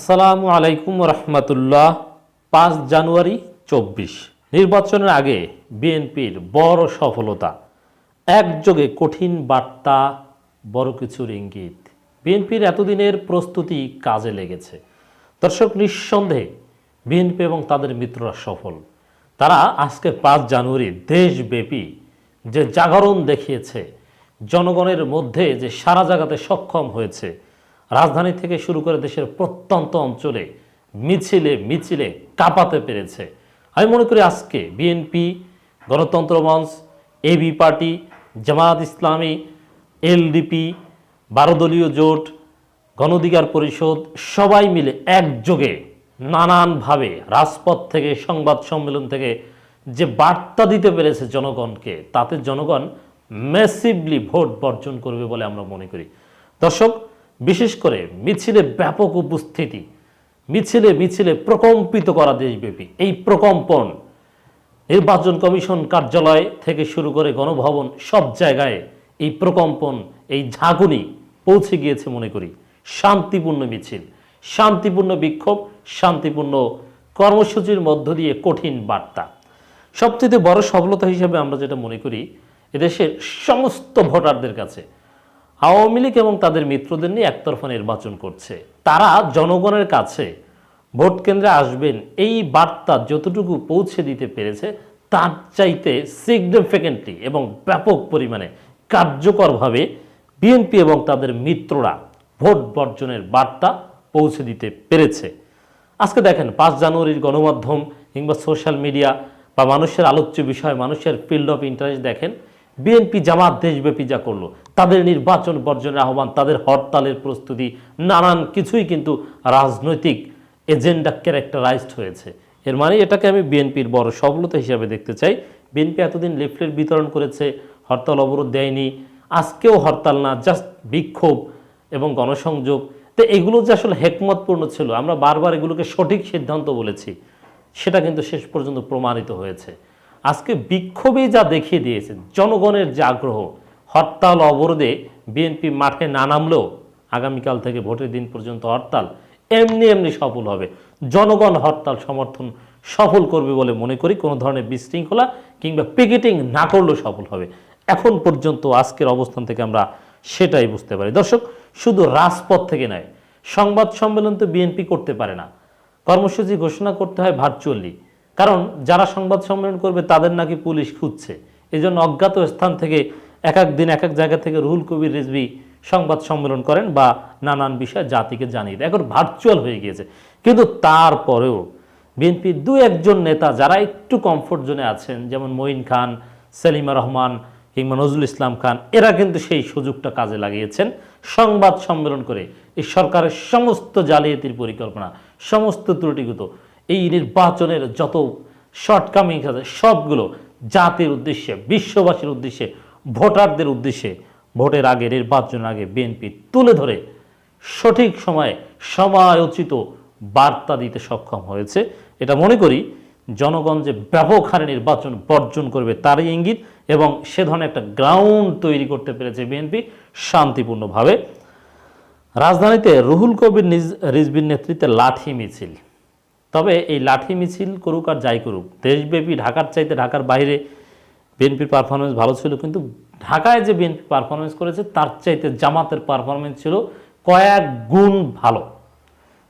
আসসালামু আলাইকুম রহমতুল্লাহ পাঁচ জানুয়ারি চব্বিশ। নির্বাচনের আগে বিএনপির বড় সফলতা, একযোগে কঠিন বার্তা, বড় কিছুর ইঙ্গিত। বিএনপির এতদিনের প্রস্তুতি কাজে লেগেছে। দর্শক, নিঃসন্দেহে বিএনপি এবং তাদের মিত্ররা সফল। তারা আজকে পাঁচ জানুয়ারি দেশব্যাপী যে জাগরণ দেখিয়েছে, জনগণের মধ্যে যে সারা জাগাতে সক্ষম হয়েছে রাজধানী থেকে শুরু করে দেশের প্রত্যন্ত অঞ্চলে মিছিলে মিছিলে কাঁপাতে পেরেছে। আমি মনে করি আজকে বিএনপি, গণতন্ত্র মঞ্চ এবি পার্টি, জামায়াত ইসলামী এলডিপি বারো দলীয় জোট, গণধিকার পরিষদ সবাই মিলে একযোগে নানানভাবে রাজপথ থেকে, সংবাদ সম্মেলন থেকে যে বার্তা দিতে পেরেছে জনগণকে, তাতে জনগণ ম্যাসিভলি ভোট বর্জন করবে বলে আমরা মনে করি। দর্শক বিশেষ করে মিছিলে ব্যাপক উপস্থিতি, মিছিলে মিছিলে প্রকম্পিত করা দেশব্যাপী। এই প্রকম্পন নির্বাচন কমিশন কার্যালয় থেকে শুরু করে গণভবন সব জায়গায় এই প্রকম্পন, এই ঝাঁকুনি পৌঁছে গিয়েছে মনে করি। শান্তিপূর্ণ মিছিল, শান্তিপূর্ণ বিক্ষোভ, শান্তিপূর্ণ কর্মসূচির মধ্য দিয়ে কঠিন বার্তা। সবচেয়ে বড় সফলতা হিসেবে আমরা যেটা মনে করি, এদেশের সমস্ত ভোটারদের কাছে আওয়ামী লীগ এবং তাদের মিত্রদের নিয়ে একতরফা নির্বাচন করছে। তারা জনগণের কাছে ভোট কেন্দ্রে আসবেন এই বার্তা যতটুকু পৌঁছে দিতে পেরেছে, তার চাইতে সিগনিফিকেন্টলি এবং ব্যাপক পরিমাণে কার্যকরভাবে বিএনপি এবং তাদের মিত্ররা ভোট বর্জনের বার্তা পৌঁছে দিতে পেরেছে। আজকে দেখেন, পাঁচ জানুয়ারির গণমাধ্যম কিংবা সোশ্যাল মিডিয়া বা মানুষের আলোচ্য বিষয়, মানুষের ফিল্ড অফ ইন্টারেস্ট দেখেন বিএনপি জামাত দেশব্যাপী যা করল, তাদের নির্বাচন বর্জনের আহ্বান, তাদের হরতালের প্রস্তুতি, নানান কিছুই কিন্তু রাজনৈতিক এজেন্ডা ক্যারেক্টারাইজড হয়েছে। এর মানে এটাকে আমি বিএনপির বড় সফলতা হিসাবে দেখতে চাই। বিএনপি এতদিন লিফলেট বিতরণ করেছে, হরতাল অবরোধ দেয়নি, আজকেও হরতাল না জাস্ট বিক্ষোভ এবং গণসংযোগ। তো এগুলো যে আসলে হেকমতপূর্ণ ছিল, আমরা বারবার এগুলোকে সঠিক সিদ্ধান্ত বলেছি, সেটা কিন্তু শেষ পর্যন্ত প্রমাণিত হয়েছে। আজকে বিক্ষোভে যা দেখিয়ে দিয়েছে জনগণের যে আগ্রহ, হরতাল অবরোধে বিএনপি মাঠে না নামলেও আগামীকাল থেকে ভোটের দিন পর্যন্ত হরতাল এমনি এমনি সফল হবে। জনগণ হরতাল সমর্থন সফল করবে বলে মনে করি, কোনো ধরনের বিশৃঙ্খলা কিংবা পিকেটিং না করলেও সফল হবে। এখন পর্যন্ত আজকের অবস্থান থেকে আমরা সেটাই বুঝতে পারি। দর্শক, শুধু রাজপথ থেকে নয়, সংবাদ সম্মেলন তো বিএনপি করতে পারে না। কর্মসূচি ঘোষণা করতে হয় ভার্চুয়ালি কারণ যারা সংবাদ সম্মেলন করবে তাদের নাকি পুলিশ খুঁজছে। এই অজ্ঞাত স্থান থেকে এক এক দিন, এক এক জায়গা থেকে রুহুল কবির রিজভি সংবাদ সম্মেলন করেন বা নানান বিষয় জাতিকে জানিয়ে দেয়। এখন ভার্চুয়াল হয়ে গিয়েছে। কিন্তু তারপরেও বিএনপির দু একজন নেতা যারা একটু কমফোর্ট জোনে আছেন, যেমন মঈন খান, সেলিমা রহমান কিংবা নজরুল ইসলাম খান, এরা কিন্তু সেই সুযোগটা কাজে লাগিয়েছেন। সংবাদ সম্মেলন করে এই সরকারের সমস্ত জালিয়াতির পরিকল্পনা, সমস্ত ত্রুটিগত এই নির্বাচনের যত শর্টকামিংস আছে, সবগুলো জাতির উদ্দেশ্যে, বিশ্ববাসীর উদ্দেশ্যে, ভোটারদের উদ্দেশ্যে, ভোটের আগে, নির্বাচনের আগে বিএনপি তুলে ধরে সঠিক সময়ে সময়োচিত বার্তা দিতে সক্ষম হয়েছে। এটা মনে করি জনগণ যে ব্যাপক হারে নির্বাচন বর্জন করবে তারই ইঙ্গিত এবং সে ধরনের একটা গ্রাউন্ড তৈরি করতে পেরেছে বিএনপি শান্তিপূর্ণভাবে। রাজধানীতে রুহুল কবির রিজবির নেতৃত্বে লাঠি মিছিল। তবে এই লাঠি মিছিল করুক আর যাই করুক, দেশব্যাপী ঢাকার চাইতে ঢাকার বাইরে বিএনপির পারফরমেন্স ভালো ছিল, কিন্তু ঢাকায় যে বিএনপি পারফরমেন্স করেছে, তার চাইতে জামাতের পারফরমেন্স ছিল কয়েক গুণ ভালো।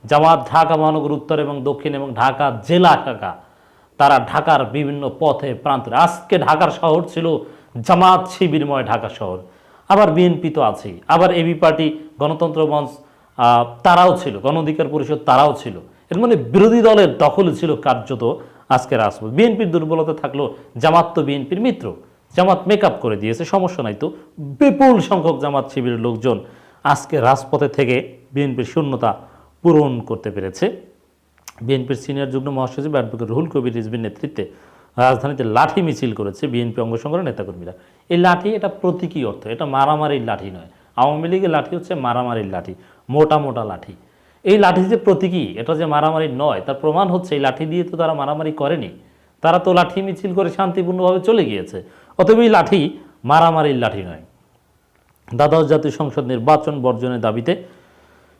জামাত ঢাকা মহানগর উত্তর এবং দক্ষিণ এবং ঢাকা জেলা শাখা, তারা ঢাকার বিভিন্ন পথে প্রান্তে আজকে ঢাকার শহর ছিল জামাত শিবিরময় ঢাকা শহর। আবার বিএনপি তো আছেই। আবার এবি পার্টি, গণতন্ত্র মঞ্চ তারাও ছিল, গণ অধিকার পরিষদ তারাও ছিল। এর মানে বিরোধী দলের দখলে ছিল কার্যত আজকে রাজপথ। বিএনপির দুর্বলতা থাকল জামাত তো বিএনপির মিত্র। জামাত মেকআপ করে দিয়েছে, সমস্যা নাই তো। বিপুল সংখ্যক জামাত শিবিরের লোকজন আজকে রাজপথে থেকে বিএনপির শূন্যতা পূরণ করতে পেরেছে। বিএনপির সিনিয়র যুগ্ম মহাসচিব অ্যাডভোকেট রুহুল কবির রিজবির নেতৃত্বে রাজধানীতে লাঠি মিছিল করেছে বিএনপি অঙ্গ সংগঠনের নেতাকর্মীরা। এই লাঠি এটা প্রতীকী অর্থ, এটা মারামারির লাঠি নয়। আওয়ামী লীগের লাঠি হচ্ছে মারামারির লাঠি, মোটা মোটা লাঠি। এই লাঠি যে প্রতীকী, এটা যে মারামারি নয়, তার প্রমাণ হচ্ছে এই লাঠি দিয়ে তো তারা মারামারি করেনি। তারা তো লাঠি মিছিল করে শান্তিপূর্ণভাবে চলে গিয়েছে, অতএব এই লাঠি মারামারির লাঠি নয়। দ্বাদশ জাতীয় সংসদ নির্বাচন বর্জনের দাবিতে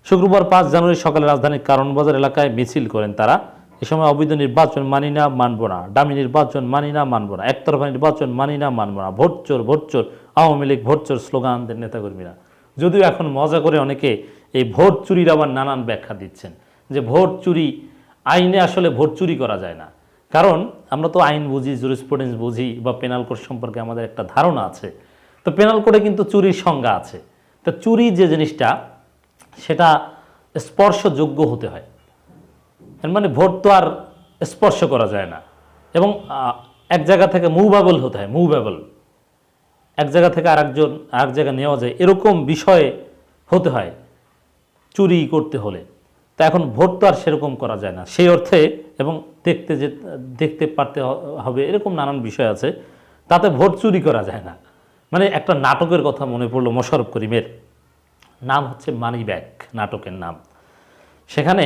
শুক্রবার পাঁচ জানুয়ারি সকালে রাজধানীর কারণবাজার এলাকায় মিছিল করেন তারা। এ সময় অবৈধ নির্বাচন মানি না, মানব না। ডামি নির্বাচন মানি না, মানব না। একতরফা নির্বাচন মানি না, মানব না। ভোট চোর ভোট চোর। আওয়ামী লীগ ভোট চোর স্লোগান দেন নেতাকর্মীরা। যদিও এখন মজা করে অনেকে এই ভোট চুরির আবার নানান ব্যাখ্যা দিচ্ছেন যে ভোট চুরি, আইনে আসলে ভোট চুরি করা যায় না। কারণ আমরা তো আইন বুঝি জুরিসপ্রুডেন্স বুঝি বা পেনাল কোড সম্পর্কে আমাদের একটা ধারণা আছে। তো পেনাল কোডে কিন্তু চুরির সংজ্ঞা আছে। তো চুরি যে জিনিসটা, সেটা স্পর্শযোগ্য হতে হয়। মানে ভোট তো আর স্পর্শ করা যায় না। এবং এক জায়গা থেকে মুভেবল হতে হয় মুভেবল এক জায়গা থেকে আরেকজন, আরেক জায়গায় নেওয়া যায়। এরকম বিষয়ে হতে হয়। চুরি করতে হলে। তা এখন ভোট তো আর সেরকম করা যায় না। সেই অর্থে এবং দেখতে যে, দেখতে পারতে হবে এরকম নানান বিষয় আছে। তাতে ভোট চুরি করা যায় না। মানে একটা নাটকের কথা মনে পড়ল মোশারফ করিমের। নাম হচ্ছে মানি ব্যাগ নাটকের নাম। সেখানে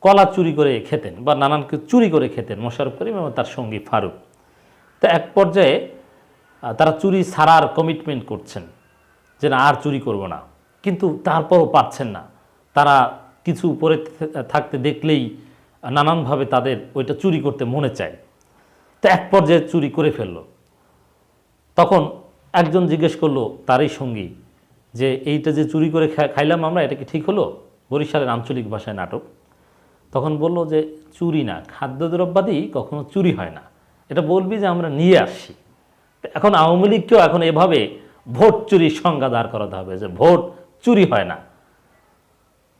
কলা চুরি করে খেতেন বা নানান চুরি করে খেতেন মোশারফ করিম এবং তার সঙ্গী ফারুক। তো এক পর্যায়ে তারা চুরি ছাড়ার কমিটমেন্ট করছেন যে না, আর চুরি করব না। কিন্তু তারপরও পারছেন না। তারা কিছু উপরে থাকতে দেখলেই নানানভাবে তাদের ওইটা চুরি করতে মনে চায়। তো এক পর্যায়ে চুরি করে ফেলল। তখন একজন জিজ্ঞেস করল তারই সঙ্গী যে, এইটা যে চুরি করে খাইলাম আমরা, এটা কি ঠিক হলো? বরিশালের আঞ্চলিক ভাষায় নাটক। তখন বলল যে, চুরি না, খাদ্যদ্রব্যাদি কখনো চুরি হয় না। এটা বলবি যে আমরা নিয়ে আসছি। এখন আওয়ামী লীগকেও এখন এভাবে ভোট চুরির সংজ্ঞা দাঁড় করাতে হবে যে, ভোট চুরি হয় না।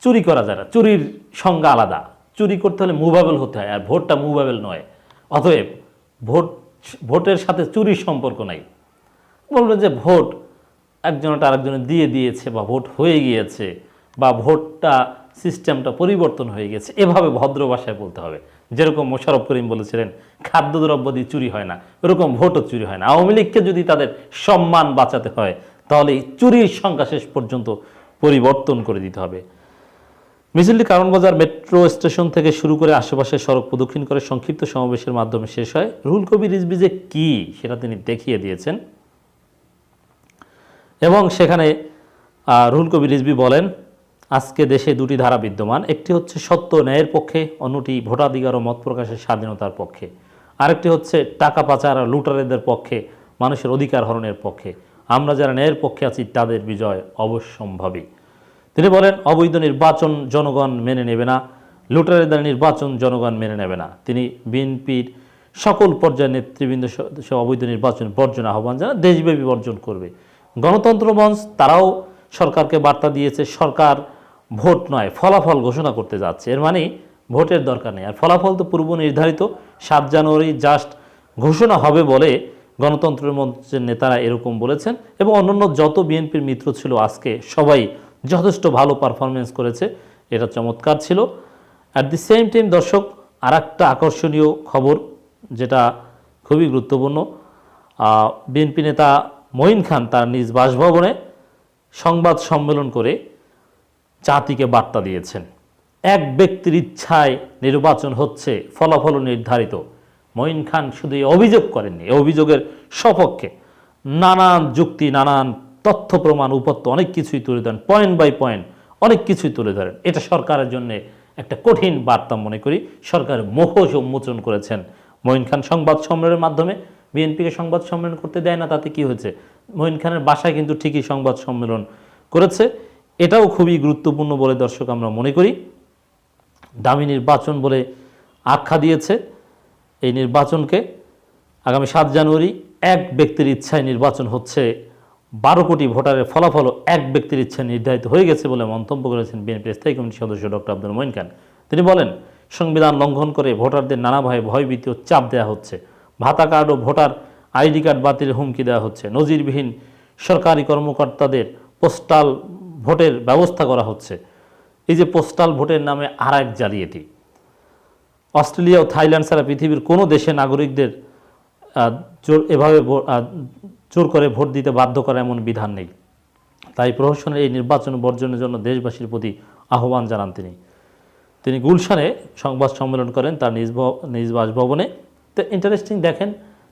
চুরি করা যায় না। চুরির সংজ্ঞা আলাদা। চুরি করতে হলে মুভেবল হতে হয়, আর ভোটটা মুভেবল নয়। অতএব ভোট, ভোটের সাথে চুরির সম্পর্ক নাই। বলবে যে ভোট একজনটা আরেকজনে দিয়ে দিয়েছে বা ভোট হয়ে গিয়েছে বা ভোটটা সিস্টেমটা পরিবর্তন হয়ে গেছে, এভাবে ভদ্র ভাষায় বলতে হবে। যেরকম মোশারফ করিম বলেছিলেন, খাদ্যদ্রব্য দিয়ে চুরি হয় না, এরকম ভোটও চুরি হয় না। আওয়ামী লীগকে যদি তাদের সম্মান বাঁচাতে হয়, তাহলে চুরির সংখ্যা শেষ পর্যন্ত পরিবর্তন করে দিতে হবে। মিছিলটি কারণবাজার মেট্রো স্টেশন থেকে শুরু করে আশেপাশের সড়ক প্রদক্ষিণ করে সংক্ষিপ্ত সমাবেশের মাধ্যমে শেষ হয়। রুহুল কবির রিজভি যে কী, সেটা তিনি দেখিয়ে দিয়েছেন। এবং সেখানে রুহুল কবির রিজভি বলেন, আজকে দেশে দুটি ধারা বিদ্যমান। একটি হচ্ছে সত্য ন্যায়ের পক্ষে, অন্যটি ভোটাধিকার ও মত প্রকাশের স্বাধীনতার পক্ষে। আরেকটি হচ্ছে টাকা পাচার আর লুটারেদের পক্ষে, মানুষের অধিকার হরণের পক্ষে। আমরা যারা ন্যায়ের পক্ষে আছি, তাদের বিজয় অবশ্যম্ভাবী। তিনি বলেন, অবৈধ নির্বাচন জনগণ মেনে নেবে না, লুটারেদের নির্বাচন জনগণ মেনে নেবে না। তিনি বিএনপির সকল পর্যায়ের নেতৃবৃন্দ সহ অবৈধ নির্বাচন বর্জন আহ্বান জানা দেশব্যাপী বর্জন করবে। গণতন্ত্র মঞ্চ, তারাও সরকারকে বার্তা দিয়েছে, সরকার ভোট নয়, ফলাফল ঘোষণা করতে যাচ্ছে। এর মানে ভোটের দরকার নেই। আর ফলাফল তো পূর্ব নির্ধারিত, সাত জানুয়ারি জাস্ট ঘোষণা হবে বলে গণতন্ত্র মঞ্চের নেতারা এরকম বলেছেন এবং অন্যান্য যত বিএনপির মিত্র ছিল আজকে সবাই যথেষ্ট ভালো পারফরমেন্স করেছে, এটা চমৎকার ছিল। অ্যাট দি সেম টাইম দর্শক আর একটা আকর্ষণীয় খবর যেটা খুবই গুরুত্বপূর্ণ বিএনপি নেতা মঈন খান তার নিজ বাসভবনে সংবাদ সম্মেলন করে জাতিকে বার্তা দিয়েছেন। এক ব্যক্তির ইচ্ছায় নির্বাচন হচ্ছে, ফলাফল নির্ধারিত। মঈন খান শুধু অভিযোগ করেননি অভিযোগের সপক্ষে নানান যুক্তি, নানান তথ্য প্রমাণ উপত্য অনেক কিছুই তুলে ধরেন পয়েন্ট বাই পয়েন্ট অনেক কিছুই তুলে ধরেন। এটা সরকারের জন্য একটা কঠিন বার্তা মনে করি। সরকার মুখোশ উন্মোচন করেছেন। মঈন খান সংবাদ সম্মেলনের মাধ্যমে বিএনপিকে সংবাদ সম্মেলন করতে দেয় না, তাতে কি হয়েছে? মঈন খানের বাসায় কিন্তু ঠিকই সংবাদ সম্মেলন করেছে। এটাও খুবই গুরুত্বপূর্ণ বলে দর্শক আমরা মনে করি। দামি নির্বাচন বলে আখ্যা দিয়েছে এই নির্বাচনকে। আগামী সাত জানুয়ারি এক ব্যক্তির ইচ্ছায় নির্বাচন হচ্ছে বারো কোটি ভোটারের ফলাফল এক ব্যক্তির ইচ্ছায় নির্ধারিত হয়ে গেছে বলে মন্তব্য করেছেন বিএনপির স্থায়ী কমিটির সদস্য ডক্টর আব্দুল মঈন খান। তিনি বলেন, সংবিধান লঙ্ঘন করে ভোটারদের নানা ভয়ে ভয়ভীতি ও চাপ দেওয়া হচ্ছে। ভাতা কার্ড ও ভোটার আইডি কার্ড বাতিলের হুমকি দেওয়া হচ্ছে। নজিরবিহীন সরকারি কর্মকর্তাদের পোস্টাল ভোটের ব্যবস্থা করা হচ্ছে। এই যে পোস্টাল ভোটের নামে আর এক জালিয়াতি। অস্ট্রেলিয়া ও থাইল্যান্ড ছাড়া পৃথিবীর কোনো দেশে নাগরিকদের এভাবে জোর করে ভোট দিতে বাধ্য করা এমন বিধান নেই। তাই প্রহসনের এই নির্বাচন বর্জনের জন্য দেশবাসীর প্রতি আহ্বান জানান তিনি। তিনি গুলশানে সংবাদ সম্মেলন করেন তার নিজ নিজ বাসভবনে। তো ইন্টারেস্টিং দেখেন,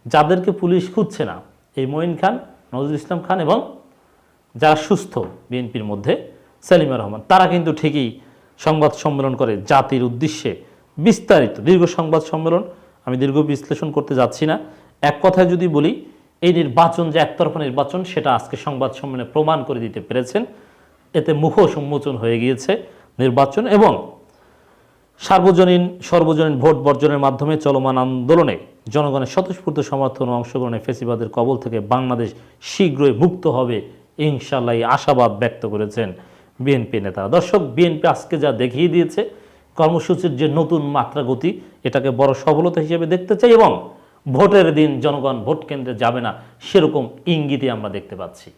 যাদেরকে পুলিশ খুঁজছে না, এই মঈন খান, নজরুল ইসলাম খান এবং যারা সুস্থ বিএনপির মধ্যে, সেলিমা রহমান, তারা কিন্তু ঠিকই সংবাদ সম্মেলন করে জাতির উদ্দেশ্যে বিস্তারিত। দীর্ঘ সংবাদ সম্মেলন, আমি দীর্ঘ বিশ্লেষণ করতে যাচ্ছি না। এক কথায় যদি বলি এই নির্বাচন যে একতরফা নির্বাচন, সেটা আজকে সংবাদ সম্মেলনে প্রমাণ করে দিতে পেরেছেন। এতে মুখ সম্মোচন হয়ে গিয়েছে নির্বাচন এবং সার্বজনীন, সর্বজনীন ভোট বর্জনের মাধ্যমে চলমান আন্দোলনে জনগণের স্বতঃস্ফূর্ত সমর্থন ও অংশগ্রহণে ফেসিবাদের কবল থেকে বাংলাদেশ শীঘ্রই মুক্ত হবে ইনশাল্লাহ আশাবাদ ব্যক্ত করেছেন বিএনপি নেতারা। দর্শক, বিএনপি আজকে যা দেখিয়ে দিয়েছে, কর্মসূচির যে নতুন মাত্রা গতি এটাকে বড় সফলতা হিসেবে দেখতে চাই এবং ভোটের দিন জনগণ ভোট কেন্দ্রে যাবে না সেরকম ইঙ্গিতই আমরা দেখতে পাচ্ছি।